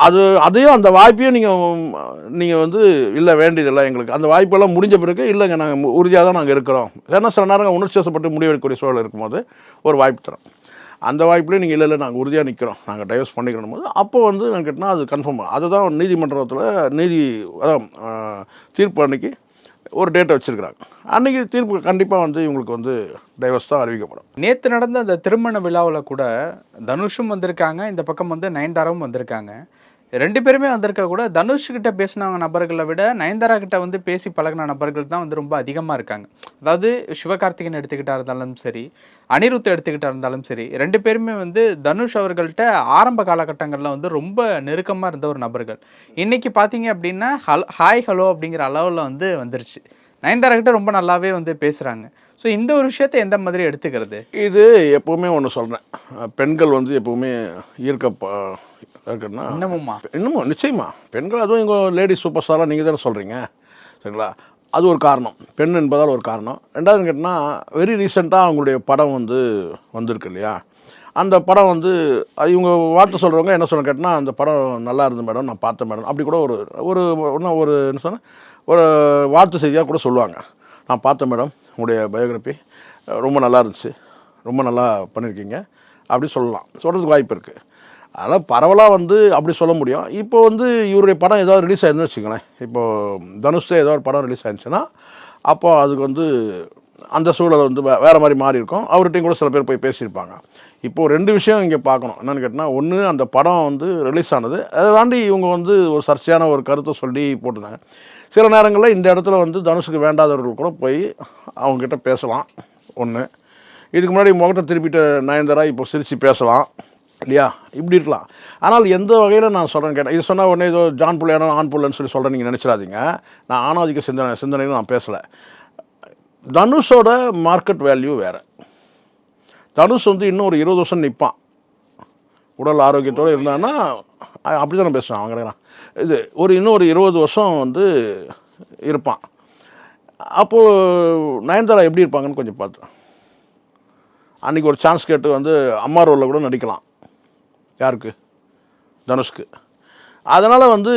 அது அதையும் அந்த வாய்ப்பையும் நீங்கள் நீங்கள் வந்து இல்லை வேண்டியதில்லை எங்களுக்கு. அந்த வாய்ப்பெல்லாம் முடிஞ்ச பிறகு இல்லைங்க நாங்கள் உறுதியாக தான் நாங்கள் இருக்கிறோம். ஏன்னா சில நேரம் உணர்ச்சிவசப்பட்டு முடிவெடுக்கக்கூடிய சூழல் இருக்கும்போது ஒரு வாய்ப்பு தரோம். அந்த வாய்ப்புலேயும் நீங்கள் இல்லை இல்லை நாங்கள் உறுதியாக நிற்கிறோம் நாங்கள் டைவர்ஸ் பண்ணிக்கணும் போது அப்போ வந்து நான் கேட்டால் அது கன்ஃபார்ம் அதுதான் நீதிமன்றத்தில் நீதி அதான் தீர்ப்பு அன்னைக்கு ஒரு டேட்டை வச்சுருக்கிறாங்க. அன்றைக்கி தீர்ப்பு கண்டிப்பாக வந்து இவங்களுக்கு வந்து டைவர்ஸ் தான் அறிவிக்கப்படும். நேற்று நடந்த அந்த திருமண விழாவில் கூட தனுஷும் வந்திருக்காங்க இந்த பக்கம் வந்து நயன்தாராவும் வந்திருக்காங்க. ரெண்டு பேருமே வந்திருக்க கூட தனுஷ் கிட்ட பேசின நபர்களை விட நயன்தாரா கிட்ட வந்து பேசி பழகின நபர்கள் தான் வந்து ரொம்ப அதிகமாக இருக்காங்க. அதாவது சிவகார்த்திகேயன் எடுத்துக்கிட்டா இருந்தாலும் சரி அனிருத் எடுத்துக்கிட்டா இருந்தாலும் சரி ரெண்டு பேருமே வந்து தனுஷ் அவர்கள்ட்ட ஆரம்ப காலகட்டங்களில் வந்து ரொம்ப நெருக்கமாக இருந்த ஒரு நபர்கள். இன்றைக்கி பார்த்தீங்க அப்படின்னா ஹல் ஹாய் ஹலோ அப்படிங்கிற அளவில் வந்து வந்துருச்சு. நயன்தாரா ரொம்ப நல்லாவே வந்து பேசுறாங்க. ஸோ இந்த ஒரு விஷயத்தை எந்த மாதிரி எடுத்துக்கிறது? இது எப்போவுமே ஒன்று சொல்கிறேன் பெண்கள் வந்து எப்போவுமே ஈர்க்க இருக்குன்னா இன்னமுமா? இன்னமும் நிச்சயமா. பெண்கள் அதுவும் எங்கள் லேடிஸ் சூப்பர் ஸ்டாராக நீங்கள் தானே சொல்கிறீங்க சரிங்களா? அது ஒரு காரணம். பெண் என்பதால் ஒரு காரணம். ரெண்டாவது கேட்டால் வெரி ரீசெண்டாக அவங்களுடைய படம் வந்து வந்திருக்கு இல்லையா? அந்த படம் வந்து இவங்க வார்த்தை சொல்கிறவங்க என்ன சொல்ல கேட்டால் அந்த படம் நல்லா இருந்தது மேடம் நான் பார்த்தேன் மேடம். அப்படி கூட ஒரு ஒரு இன்னும் ஒரு என்ன சொன்ன ஒரு வார்த்தை செய்தியாக கூட சொல்லுவாங்க. நான் பார்த்தேன் மேடம் உங்களுடைய பயோகிராஃபி ரொம்ப நல்லா இருந்துச்சு. ரொம்ப நல்லா பண்ணியிருக்கீங்க அப்படி சொல்லலாம். சொல்கிறதுக்கு வாய்ப்பு இருக்குது அதனால் பரவலாக வந்து அப்படி சொல்ல முடியும். இப்போ வந்து இவருடைய படம் ஏதாவது ரிலீஸ் ஆயிருந்துன்னு வச்சுக்கோங்களேன். இப்போது தனுஷ் ஏதாவது ஒரு படம் ரிலீஸ் ஆயிருந்துச்சுன்னா அப்போ அதுக்கு வந்து அந்த சூழல் வந்து வேறு மாதிரி மாறி இருக்கும் அவர்கிட்டையும் கூட சில பேர் போய் பேசியிருப்பாங்க. இப்போது ரெண்டு விஷயம் இங்கே பார்க்கணும். என்னென்னு கேட்டால் ஒன்று அந்த படம் வந்து ரிலீஸ் ஆனது. அதை தாண்டி இவங்க வந்து ஒரு சர்ச்சையான ஒரு கருத்தை சொல்லி போட்டிருந்தாங்க. சில நேரங்களில் இந்த இடத்துல வந்து தனுஷுக்கு வேண்டாதவர்கள் கூட போய் அவங்கக்கிட்ட பேசலாம். ஒன்று இதுக்கு முன்னாடி முகத்தை திருப்பிட்ட நயன்தாரா இப்போ சிரித்து பேசலாம். இல்லையா? இப்படி இருக்கலாம். ஆனால் எந்த வகையில் நான் சொல்கிறேன் கேட்டேன் இது சொன்னால் உடனே ஏதோ ஜான் புள்ளையானோ ஆண் புள்ளன்னு சொல்லி சொல்கிறேன் நீங்கள் நினச்சிடாதீங்க. நான் ஆணாதிக்க சிந்தனை சிந்தனைன்னு நான் பேசலை. தனுஷோட மார்க்கெட் வேல்யூ வேறு. தனுஷ் வந்து இன்னும் ஒரு இருபது வருஷம் நிற்பான் உடல் ஆரோக்கியத்தோடு இருந்தான்னா அப்படி தானே பேசுவேன் அவங்க இது ஒரு இன்னும் ஒரு இருபது வருஷம் வந்து இருப்பான். அப்போது நயன்தாரா எப்படி இருப்பாங்கன்னு கொஞ்சம் பார்த்தேன் அன்றைக்கி ஒரு சான்ஸ் கேட்டு வந்து அம்மா ரோலில் கூட நடிக்கலாம். யாருக்கு? தனுஷ்க்கு. அதனால் வந்து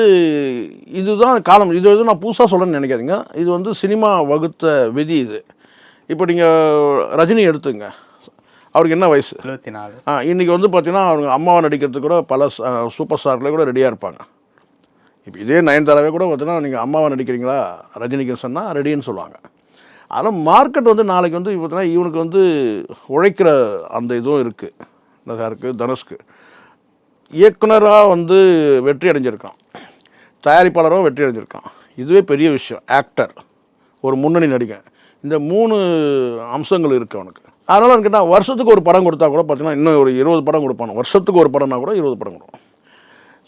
இதுதான் காலம். இது எதுவும் நான் புதுசாக சொல்லணும்னு நினைக்காதீங்க. இது வந்து சினிமா வகுத்த விதி இது. இப்போ நீங்கள் ரஜினி எடுத்துங்க. அவருக்கு என்ன வயசு? எழுபத்தி நாலு ஆ இன்றைக்கி வந்து பார்த்தீங்கன்னா அவங்க அம்மாவை நடிக்கிறதுக்கு கூட பல சூப்பர் ஸ்டார்களே கூட ரெடியாக இருப்பாங்க. இப்போ இதே நயன்தாராவே கூட பார்த்தீங்கன்னா நீங்கள் அம்மாவை நடிக்கிறீங்களா? ரஜினிக்கு சொன்னால் ரெடின்னு சொல்லுவாங்க. ஆனால் மார்க்கெட் வந்து நாளைக்கு வந்து பார்த்தீங்கன்னா இவனுக்கு வந்து உழைக்கிற அந்த இதுவும் இருக்குது இருக்குது தனுஷ்க்கு. இயக்குனராக வந்து வெற்றி அடைஞ்சிருக்கான். தயாரிப்பாளரும் வெற்றி அடைஞ்சிருக்கான். இதுவே பெரிய விஷயம் ஆக்டர் ஒரு முன்னணி நடிகன். இந்த மூணு அம்சங்கள் இருக்குது அவனுக்கு. அதனால் கேட்டால் வருஷத்துக்கு ஒரு படம் கொடுத்தா கூட பார்த்தீங்கன்னா இன்னும் ஒரு இருபது படம் கொடுப்பானு. வருஷத்துக்கு ஒரு படம்னா கூட இருபது படம் கொடுக்கும்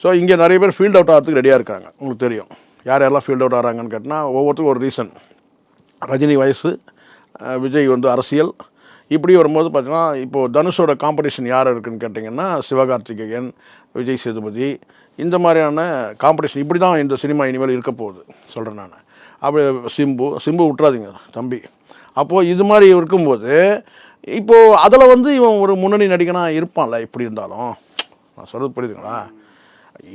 ஸோ இங்கே நிறைய பேர் ஃபீல்ட் அவுட் ஆகிறதுக்கு ரெடியாக இருக்காங்க. உங்களுக்கு தெரியும். யார் யாரெல்லாம் ஃபீல்ட் அவுட் ஆகிறாங்கன்னு கேட்டால் ஒவ்வொருத்துக்கும் ஒரு ரீசன் ரஜினி வயசு விஜய் வந்து அரசியல். இப்படி வரும்போது பார்த்தீங்கன்னா இப்போது தனுஷோட காம்படிஷன் யார் இருக்குன்னு கேட்டிங்கன்னா சிவகார்த்திகேயன் விஜய் சேதுபதி. இந்த மாதிரியான காம்படிஷன் இப்படி தான் இந்த சினிமா இனிமேல் இருக்க போகுது. சொல்கிறேன் நான். அப்படி சிம்பு சிம்பு விட்றாதீங்க தம்பி. அப்போது இது மாதிரி இருக்கும்போது இப்போது அதில் வந்து இவன் ஒரு முன்னணி நடிகனாக இருப்பான்ல எப்படி இருந்தாலும். நான் சொல்கிறது புரியுதுங்களா?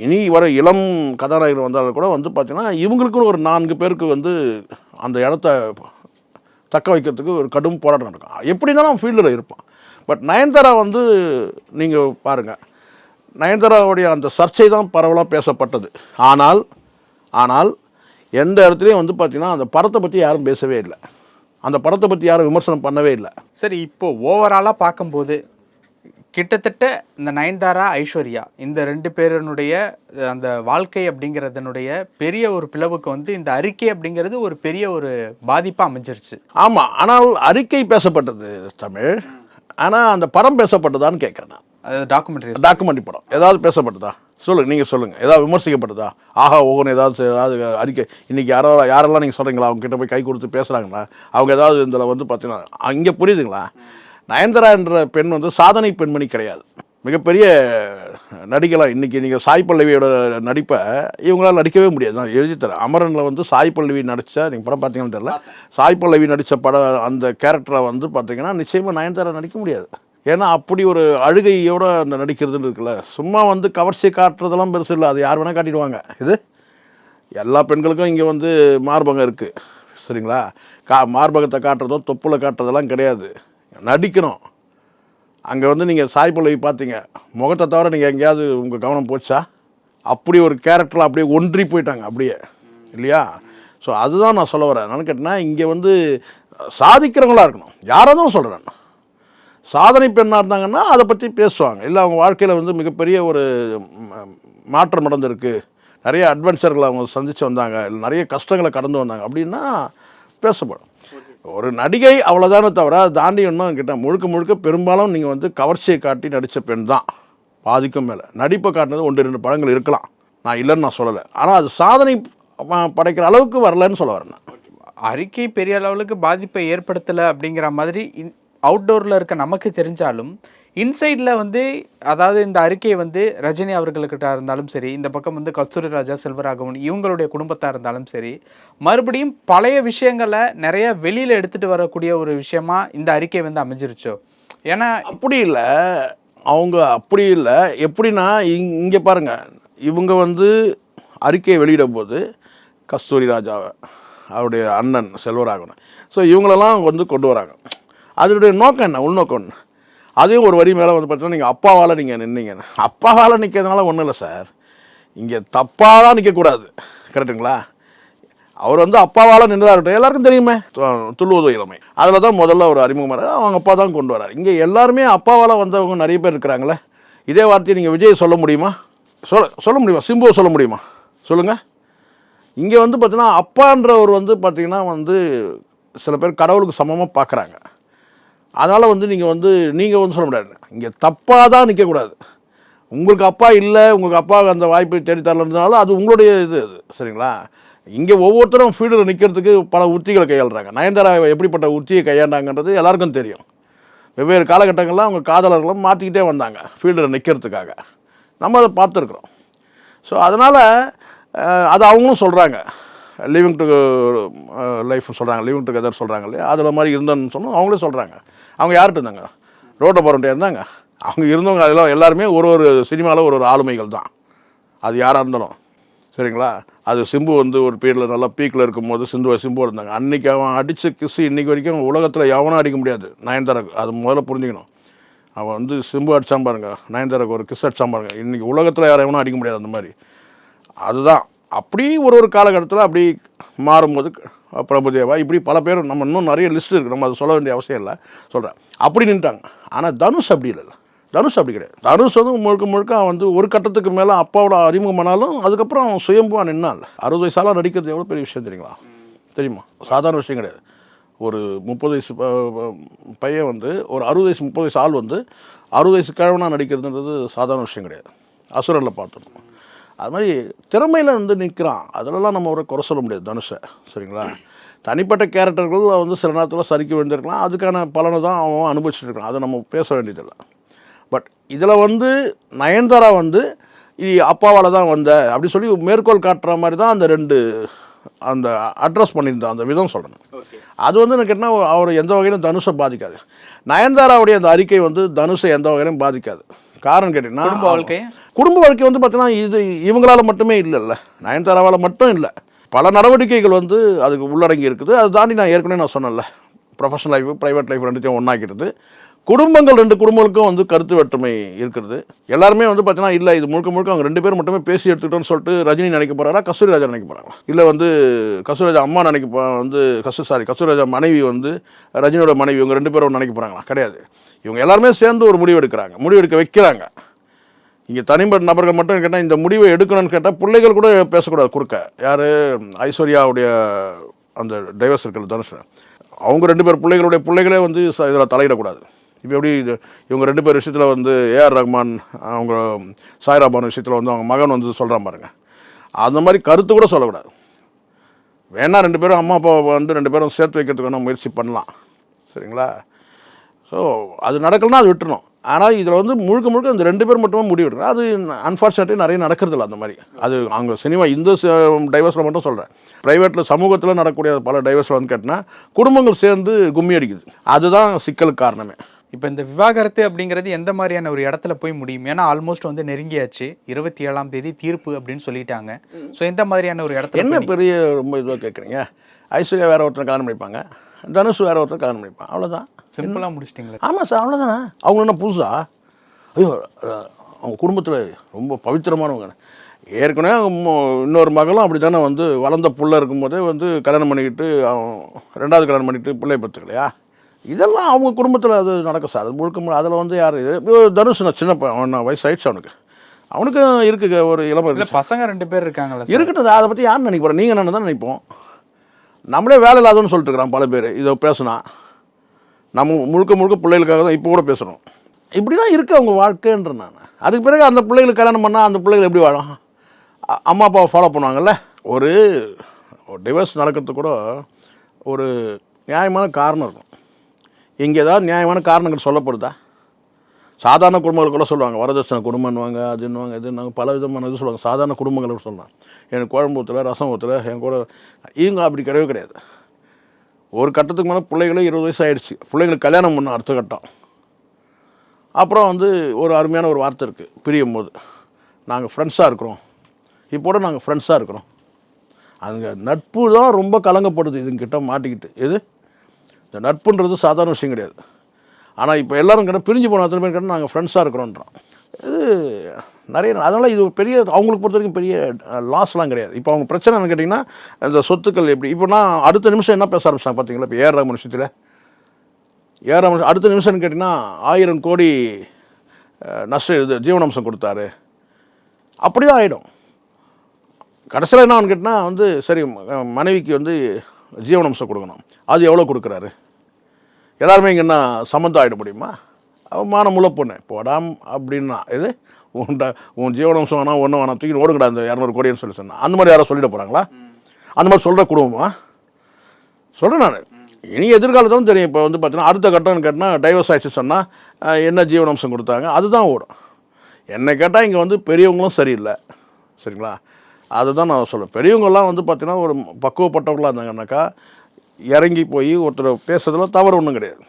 இனி வர இளம் கதாநாயகர் வந்தாலும் கூட வந்து பார்த்தீங்கன்னா இவங்களுக்குன்னு ஒரு நான்கு பேருக்கு வந்து அந்த இடத்த தக்க வைக்கிறதுக்கு ஒரு கடும் போராட்டம் நடக்கும். எப்படி இருந்தாலும் அவன் ஃபீல்டில் இருப்பான். பட் நயன்தாரா வந்து நீங்கள் பாருங்கள் நயன்தாராவுடைய அந்த சர்ச்சை தான் பரவலாக பேசப்பட்டது. ஆனால் ஆனால் எந்த இடத்துலையும் வந்து பார்த்திங்கன்னா அந்த படத்தை பற்றி யாரும் பேசவே இல்லை. அந்த படத்தை பற்றி யாரும் விமர்சனம் பண்ணவே இல்லை. சரி இப்போ ஓவராலாக பார்க்கும்போது கிட்டத்தட்ட இந்த நயன்தாரா ஐஸ்வர்யா இந்த ரெண்டு பேருனுடைய அந்த வாழ்க்கை அப்படிங்கிறதனுடைய பெரிய ஒரு பிளவுக்கு வந்து இந்த அறிக்கை அப்படிங்கிறது ஒரு பெரிய ஒரு பாதிப்பாக அமைஞ்சிருச்சு. ஆமாம் ஆனால் அறிக்கை பேசப்பட்டது தமிழ். ஆனால் அந்த படம் பேசப்பட்டதான்னு கேட்குறேன் நான். அது டாக்குமெண்ட்ரி டாக்குமெண்ட்ரி படம். ஏதாவது பேசப்பட்டதா? சொல்லுங்க நீங்கள் சொல்லுங்கள் ஏதாவது விமர்சிக்கப்பட்டதா? ஆஹா ஓகோன்னு ஏதாவது ஏதாவது அறிக்கை. இன்னைக்கு யாரோ யாரெல்லாம் நீங்கள் சொல்கிறீங்களா அவங்க கிட்ட போய் கை கொடுத்து பேசுகிறாங்களா அவங்க ஏதாவது இதில் வந்து பார்த்தீங்கன்னா அங்கே புரியுதுங்களா? நயன்தாரா என்ற பெண் வந்து சாதனை பெண்மணி கிடையாது. மிகப்பெரிய நடிகலாம் இன்னைக்கு நீங்கள் சாய் பல்லவியோட நடிப்பை இவங்களால நடிக்கவே முடியாது. நான் எழுதி தரேன். அமரனில் வந்து சாய் பல்லவி நடித்தா நீங்கள் படம் பார்த்தீங்கன்னு தெரியல. சாய் பல்லவி நடித்த படம் அந்த கேரக்டரை வந்து பார்த்தீங்கன்னா நிச்சயமாக நயன்தாரா நடிக்க முடியாது. ஏன்னா அப்படி ஒரு அழுகையோட அந்த நடிக்கிறதுன்னு இருக்குல்ல. சும்மா வந்து கவர்ச்சி காட்டுறதெல்லாம் பெருசு இல்லை. அது யார் வேணால் காட்டிடுவாங்க. இது எல்லா பெண்களுக்கும் இங்கே வந்து மார்பகம் இருக்குது சரிங்களா? கா மார்பகத்தை காட்டுறதோ தொப்புல காட்டுறதெல்லாம் கிடையாது. நடிக்கணும். அங்கே வந்து நீங்கள் சாய் பல்லவி பார்த்தீங்க முகத்தை தவிர நீங்கள் எங்கேயாவது உங்கள் கவனம் போச்சா? அப்படி ஒரு கேரக்டரில் அப்படியே ஒன்றி போயிட்டாங்க. அப்படியே. இல்லையா? ஸோ அதுதான் நான் சொல்ல வரேன். என்னன்னு கேட்டினா இங்கே வந்து சாதிக்கிறவங்களா இருக்கணும். யாராவது சொல்கிறேன் சாதனை பெண்ணாக இருந்தாங்கன்னா அதை பற்றி பேசுவாங்க. இல்லை அவங்க வாழ்க்கையில் வந்து மிகப்பெரிய ஒரு மாற்றம் நடந்திருக்கு. நிறைய அட்வென்ச்சர்களை அவங்க சந்தித்து வந்தாங்க. இல்லை நிறைய கஷ்டங்களை கடந்து வந்தாங்க. அப்படின்னா பேசப்படும். ஒரு நடிகை அவ்வளோதானே தவிர தாண்டி ஒன்றும் கிட்ட முழுக்க முழுக்க பெரும்பாலும் நீங்கள் வந்து கவர்ச்சியை காட்டி நடித்த பெண் தான். பாதிக்கும் மேலே. நடிப்பை காட்டினது ஒன்று ரெண்டு படங்கள் இருக்கலாம். நான் இல்லைன்னு நான் சொல்லலை. ஆனால் அது சாதனை படைக்கிற அளவுக்கு வரலன்னு சொல்ல வரேன் நான். அறிக்கை பெரிய அளவுக்கு பாதிப்பை ஏற்படுத்தலை அப்படிங்கிற மாதிரி அவுட்டோரில் இருக்க நமக்கு தெரிஞ்சாலும் இன்சைடில் வந்து அதாவது இந்த அறிக்கை வந்து ரஜினி அவர்களுக்கிட்ட இருந்தாலும் சரி இந்த பக்கம் வந்து கஸ்தூரி ராஜா செல்வராகவன் இவங்களுடைய குடும்பத்தாக இருந்தாலும் சரி மறுபடியும் பழைய விஷயங்களை நிறைய வெளியில் எடுத்துகிட்டு வரக்கூடிய ஒரு விஷயமா இந்த அறிக்கை வந்து அமைஞ்சிருச்சோ? ஏன்னா அப்படி இல்லை. அவங்க அப்படி இல்லை. எப்படின்னா இங் இங்கே பாருங்கள் இவங்க வந்து அறிக்கையை வெளியிடும் போது கஸ்தூரி ராஜாவை அவருடைய அண்ணன் செல்வராகவன். ஸோ இவங்களெல்லாம் வந்து கொண்டு வராங்க. அதனுடைய நோக்கம் என்ன? உள்நோக்கம் என்ன? அதையும் ஒரு வரி மேலே வந்து பார்த்தீங்கன்னா நீங்கள் அப்பாவால் நீங்கள் நின்னீங்க. அப்பாவால் நிற்கிறதுனால ஒன்றும் இல்லை சார் இங்கே தப்பாக தான் நிற்கக்கூடாது கரெக்டுங்களா அவர் வந்து அப்பாவால் நின்றதா இருக்கட்டும் எல்லாருக்கும் தெரியுமே. து- துள்ளுவது இளமை அதில் தான் முதல்ல ஒரு அறிமுகமாக அவங்க அப்பா தான் கொண்டு வரார். இங்கே எல்லாருமே அப்பாவால் வந்தவங்க நிறைய பேர் இருக்கிறாங்களே. இதே வார்த்தையை நீங்கள் விஜய் சொல்ல முடியுமா? சொல்ல சொல்ல முடியுமா? சிம்புவை சொல்ல முடியுமா? சொல்லுங்கள் இங்கே வந்து பார்த்தீங்கன்னா அப்பான்றவர் வந்து பார்த்தீங்கன்னா வந்து சில பேர் கடவுளுக்கு சமமாக பார்க்குறாங்க அதனால் வந்து நீங்கள் வந்து நீங்கள் வந்து சொல்ல முடியாது. இங்கே தப்பாக தான் நிற்கக்கூடாது உங்களுக்கு அப்பா இல்லை உங்களுக்கு அப்பா அந்த வாய்ப்பை தேடி அது உங்களுடைய இது அது சரிங்களா? இங்கே ஒவ்வொருத்தரும் ஃபீல்டில் நிற்கிறதுக்கு பல உத்திகளை கையாளுறாங்க. நயன்தாரா எப்படிப்பட்ட உத்தியை கையாண்டாங்கன்றது எல்லாருக்கும் தெரியும். வெவ்வேறு காலகட்டங்களில் அவங்க காதலர்களும் மாற்றிக்கிட்டே வந்தாங்க ஃபீல்டில் நிற்கிறதுக்காக நம்ம அதை பார்த்துருக்குறோம். ஸோ அதனால் அது அவங்களும் சொல்கிறாங்க லிவிங் டு லைஃப் சொல்கிறாங்க லிவிங் டுகெதர் சொல்கிறாங்க இல்லையா? அதில் மாதிரி இருந்தோன்னு சொன்னோம் அவங்களே சொல்கிறாங்க அவங்க யார்கிட்ட இருந்தாங்க? ரோட்டை போகிறோன்ட்டே இருந்தாங்க? அவங்க இருந்தவங்க அதெல்லாம் எல்லாருமே ஒரு ஒரு சினிமாவில் ஒரு ஒரு ஆளுமைகள் தான். அது யாராக இருந்தாலும். சரிங்களா? அது சிம்பு வந்து ஒரு பீரியடில் நல்லா பீக்கில் இருக்கும்போது சிந்து சிம்பு இருந்தாங்க. அன்றைக்கி அவன் அடித்த கிசு இன்னைக்கு வரைக்கும் உலகத்தில் எவனும் அடிக்க முடியாது. நயன்தாராக்கு அது முதல்ல புரிஞ்சுக்கணும். அவன் வந்து சிம்பு அடித்தான் பாருங்க. நயன்தாராக்கு ஒரு கிஸ் அடித்தான் பாருங்க. இன்றைக்கி உலகத்தில் யாரும் எவனும் அடிக்க முடியாது அந்த மாதிரி. அதுதான். அப்படி ஒரு ஒரு காலகட்டத்தில் அப்படி மாறும்போது பிரபுதேவா இப்படி பல பேர் நம்ம இன்னும் நிறைய லிஸ்ட் இருக்குது நம்ம அதை சொல்ல வேண்டிய அவசியம் இல்லை. சொல்கிறேன் அப்படி நின்ட்டாங்க. ஆனால் தனுஷ் அப்படி இல்லை தனுஷ் அப்படி கிடையாது. தனுஷ் வந்து முழுக்க முழுக்க அவன் வந்து ஒரு கட்டத்துக்கு மேலே அப்பாவோட அறிமுகமானாலும் அதுக்கப்புறம் அவன் சுயம்புவா நின்னான். அறுபது வயசாலாம் நடிக்கிறது எவ்வளோ பெரிய விஷயம் தெரியுங்களா? தெரியுமா? சாதாரண விஷயம் கிடையாது. ஒரு முப்பது வயசு பையன் வந்து ஒரு அறுபது வயசு முப்பது வயசு ஆள் வந்து அறுபது வயசு கிழவனாக நடிக்கிறதுன்றது சாதாரண விஷயம் கிடையாது. அசுரனில் பார்த்துருக்கோம் அது மாதிரி திறமையில் வந்து நிற்கிறான் அதிலலாம் நம்ம அவரை குறை சொல்ல முடியாது தனுஷை. சரிங்களா? தனிப்பட்ட கேரக்டர்கள் வந்து சில நேரத்தில் சறுக்கி விழுந்திருக்கலாம். அதுக்கான பலனை தான் அவன் அனுபவிச்சுட்டு இருக்கான் அதை நம்ம பேச வேண்டியதில்லை. பட் இதில் வந்து நயன்தாரா வந்து அப்பாவால் தான் வந்த அப்படி சொல்லி மேற்கோள் காட்டுற மாதிரி தான் அந்த ரெண்டு அந்த அட்ரஸ் பண்ணியிருந்தான். அந்த விதம் சொல்கிறேன் அது வந்து எனக்கு என்ன அவர் எந்த வகையிலும் தனுஷை பாதிக்காது. நயன்தாராவுடைய அந்த அறிக்கை வந்து தனுஷை எந்த வகையிலும் பாதிக்காது. காரணம் கேட்டிங்கன்னா குடும்ப வாழ்க்கை? குடும்ப வாழ்க்கை வந்து பார்த்தீங்கன்னா இது இவங்களால மட்டுமே இல்லைல்ல. நயன்தாராவால் மட்டும் இல்லை. பல நடவடிக்கைகள் வந்து அதுக்கு உள்ளடங்கி இருக்குது. அதை தாண்டி நான் ஏற்கனவே நான் சொன்னேன்ல. ப்ரொஃபஷனல் லைஃப் ப்ரைவேட் லைஃப் ரெண்டுத்தையும் ஒன்றாக்கிறது குடும்பங்கள் ரெண்டு குடும்பங்களுக்கும் வந்து கருத்து வேற்றுமை இருக்கிறது எல்லாருமே வந்து பார்த்தீங்கன்னா இல்லை இது முழுக்க முழுக்க அவங்க ரெண்டு பேரும் மட்டுமே பேசி எடுத்துக்கிட்டோம்னு சொல்லிட்டு ரஜினி நினைக்க போகிறாரா கஸ்தூரி ராஜா நினைக்க போகிறாங்களா இல்லை வந்து கஸ்தூரி ராஜா அம்மா நினைக்க வந்து கஸ்தூரி சாரி கஸ்தூரி ராஜா மனைவி வந்து ரஜினியோட மனைவி இவங்க ரெண்டு பேரும் நினைக்க போகிறாங்களா கிடையாது. இவங்க எல்லாருமே சேர்ந்து ஒரு முடிவு எடுக்கிறாங்க முடிவு எடுக்க வைக்கிறாங்க. இங்கே தனிப்பட்ட நபர்கள் மட்டும் கேட்டால் இந்த முடிவை எடுக்கணும்னு கேட்டால் பிள்ளைகள் கூட பேசக்கூடாது குறுக்க. யார்? ஐஸ்வர்யாவுடைய அந்த டைவர்ஸ் இருக்கிற தனுஷ். அவங்க ரெண்டு பேர் பிள்ளைகளுடைய பிள்ளைகளே வந்து இதில் தலையிடக்கூடாது. இப்போ எப்படி இது இவங்க ரெண்டு பேர் விஷயத்தில் வந்து ஏஆர் ரஹ்மான் அவங்க சாய்ராபான் விஷயத்தில் வந்து அவங்க மகன் வந்து சொல்கிறான் பாருங்கள் அந்த மாதிரி கருத்து கூட சொல்லக்கூடாது. வேணால் ரெண்டு பேரும் அம்மா அப்பா வந்து ரெண்டு பேரும் சேர்த்து வைக்கிறதுக்கான முயற்சி பண்ணலாம். சரிங்களா? ஸோ அது நடக்கலன்னா அது விட்டுறணும். ஆனால் இதில் வந்து முழுக்க முழுக்க இந்த ரெண்டு பேர் மட்டுமே முடிவு எடுக்கணும். அது அன்ஃபார்ச்சுனேட்லி நிறைய நடக்கிறதில்ல அந்த மாதிரி. அது அவங்க சினிமா இந்த டைவர்ஸில் மட்டும் சொல்கிறேன் ப்ரைவேட்டில் சமூகத்தில் நடக்கக்கூடிய பல டைவர்ஸில் வந்து கேட்டினா குடும்பங்கள் சேர்ந்து கும்மி அடிக்குது. அதுதான் சிக்கலுக்கு காரணமே. இப்போ இந்த விவாகரத்து அப்படிங்கிறது எந்த மாதிரியான ஒரு இடத்துல போய் முடியும்? ஏன்னா ஆல்மோஸ்ட் வந்து நெருங்கியாச்சு. இருபத்தி ஏழாம் தேதி தீர்ப்பு அப்படின்னு சொல்லிட்டாங்க. ஸோ எந்த மாதிரியான ஒரு இடத்துல என்ன பெரிய ரொம்ப இதுவாக கேட்குறீங்க ஐஸ்வர்யா வேற ஒருத்தர் கல்யாணம் பண்ணிப்பாங்க. தனுஷ் வேற ஒருத்தர் கல்யாணம் பண்ணிப்பான். அவ்வளோதான் சிம்பிளாக முடிச்சிட்டிங்களா. ஆமாம் சார் அவ்வளோதானே அவங்க என்ன புதுசா? ஐயோ அவங்க குடும்பத்தில் ரொம்ப பவித்திரமானவங்க. ஏற்கனவே இன்னொரு மகளும் அப்படி தானே வந்து வளர்ந்த புள்ள இருக்கும்போதே வந்து கல்யாணம் பண்ணிக்கிட்டு அவன் ரெண்டாவது கல்யாணம் பண்ணிக்கிட்டு பிள்ளை பெற்றுக்கலையா? இதெல்லாம் அவங்க குடும்பத்தில் அது நடக்கும் சார். அது முழுக்க முழு அதில் வந்து யார் இது தனுஷ் நான் சின்ன அவன் வயசு ஆயிடுச்சு அவனுக்கு அவனுக்கும் இருக்கு ஒரு இளமை பசங்க ரெண்டு பேர் இருக்காங்கல்ல சார். இருக்கட்டும் அதை பற்றி யார் நினைக்க நீங்கள் என்ன தான் நினைப்போம். நம்மளே வேலை இல்லாதவன்னு சொல்லிட்டு இருக்கிறான் பல பேர். இதை பேசுனா. நம்ம முழுக்க முழுக்க பிள்ளைகளுக்காக தான் இப்போ கூட பேசுகிறோம் இப்படி தான் இருக்குது அவங்க வாழ்க்கைன்ற நான். அதுக்கு பிறகு அந்த பிள்ளைகளுக்கு கல்யாணம் பண்ணால் அந்த பிள்ளைகள் எப்படி வாழும்? அம்மா அப்பாவை ஃபாலோ பண்ணுவாங்கல்ல? ஒரு டிவோர்ஸ் நடக்கிறதுக்கு கூட ஒரு நியாயமான காரணம் இருக்கும். இங்கே ஏதாவது நியாயமான காரணங்கள் சொல்லப்படுதா? சாதாரண குடும்பங்கள் கூட சொல்லுவாங்க. வரதட்சணை குடும்பம்னுவாங்க அதுன்னுவாங்க இதுன்னுவாங்க பல விதமான இது சொல்லுவாங்க. சாதாரண குடும்பங்கள் சொல்லலாம். எனக்கு குழம்பு ஊற்றல ரசம் ஊற்றல என் கூட இவங்க அப்படி கிடையவே கிடையாது. ஒரு கட்டத்துக்கு மேலே பிள்ளைகளே இருபது வயசு ஆகிடுச்சு பிள்ளைங்களுக்கு கல்யாணம் பண்ண அடுத்த கட்டம். அப்புறம் வந்து ஒரு அருமையான ஒரு வார்த்தை இருக்குது பிரியும் போது நாங்கள் ஃப்ரெண்ட்ஸாக இருக்கிறோம். இப்போ நாங்கள் ஃப்ரெண்ட்ஸாக இருக்கிறோம். அதுங்க நட்பு தான் ரொம்ப கலங்கப்படுது இதுங்கிட்ட மாட்டிக்கிட்டு. எது? இந்த நட்புன்றது சாதாரண விஷயம் கிடையாது. ஆனால் இப்போ எல்லாரும் கிட்ட பிரிஞ்சு போன அத்தனை பேர் கிட்ட நாங்கள் ஃப்ரெண்ட்ஸாக இருக்கிறோன்றோம் இது நிறைய அதனால் இது பெரிய அவங்களுக்கு பொறுத்த வரைக்கும் பெரிய லாஸ்லாம் கிடையாது. இப்போ அவங்க பிரச்சனை என்னன்னு கேட்டிங்கன்னா இந்த சொத்துக்கள் எப்படி இப்போ நான் அடுத்த நிமிஷம் என்ன பேச ஆரம்பிச்சாங்க பார்த்தீங்களா இப்போ ஏஆர் ரமன் விஷயத்தில் ஏஆர் ரமன் அடுத்த நிமிஷம்னு கேட்டிங்கன்னா ஆயிரம் கோடி நஷ்டம் இது ஜீவனாம்சம் கொடுத்தாரு. அப்படி தான் ஆகிடும் கடைசியில் என்ன கேட்டால் வந்து சரி மனைவிக்கு வந்து ஜீவனம்சம் கொடுக்கணும். அது எவ்வளோ கொடுக்குறாரு? எல்லாருமே இங்கே என்ன சம்மந்தம் ஆகிட முடியுமா? அவன் மான பொண்ணு போடாம் அப்படின்னா இது உன்டா உன் ஜீவனம் வேணாம் ஒன்றும் வேணாம் தூக்கி ஓடுங்கடா அந்த இரநூறு கோடின்னு சொல்லி சொன்னேன் அந்த மாதிரி யாரோ சொல்லிட போகிறாங்களா அந்த மாதிரி சொல்கிற குடும்பமா? சொல்கிறேன் நான். இனி எதிர்காலத்திலும் தெரியும். இப்போ வந்து பார்த்தீங்கன்னா அடுத்த கட்டம்னு கேட்டால் டைவர்ஸ் ஆகிடுச்சு சொன்னால் என்ன ஜீவனாம்சம் கொடுத்தாங்க? அதுதான் ஓடும். என்னை கேட்டால் இங்கே வந்து பெரியவங்களும் சரியில்லை. சரிங்களா? அதுதான் நான் சொல்லுவேன் பெரியவங்கள்லாம் வந்து பார்த்தீங்கன்னா ஒரு பக்குவப்பட்டவங்களாக இருந்தாங்கன்னாக்கா இறங்கி போய் ஒருத்தர் பேசுறதுல தவறு ஒன்றும் கிடையாது.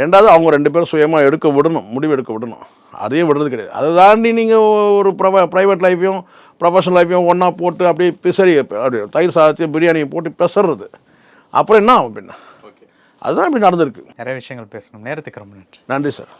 ரெண்டாவது அவங்க ரெண்டு பேரும் சுயமாக எடுக்க விடணும் முடிவு எடுக்க விடணும். அதையும் விடுறது கிடையாது. அதை தாண்டி நீங்கள் ஒரு ப்ரவ ப்ரைவேட் லைஃப்பையும் ப்ரொஃபஷனல் லைஃப்பையும் ஒன்றா போட்டு அப்படியே பிசறி அப்படி தயிர் சாதத்தையும் பிரியாணியும் போட்டு பிசறது. அப்புறம் என்ன ஆகும் பின்ன? அதுதான் இப்படி நடந்திருக்கு. நிறைய விஷயங்கள் பேசணும். நேரத்துக்கு ரொம்ப நன்றி. நன்றி சார்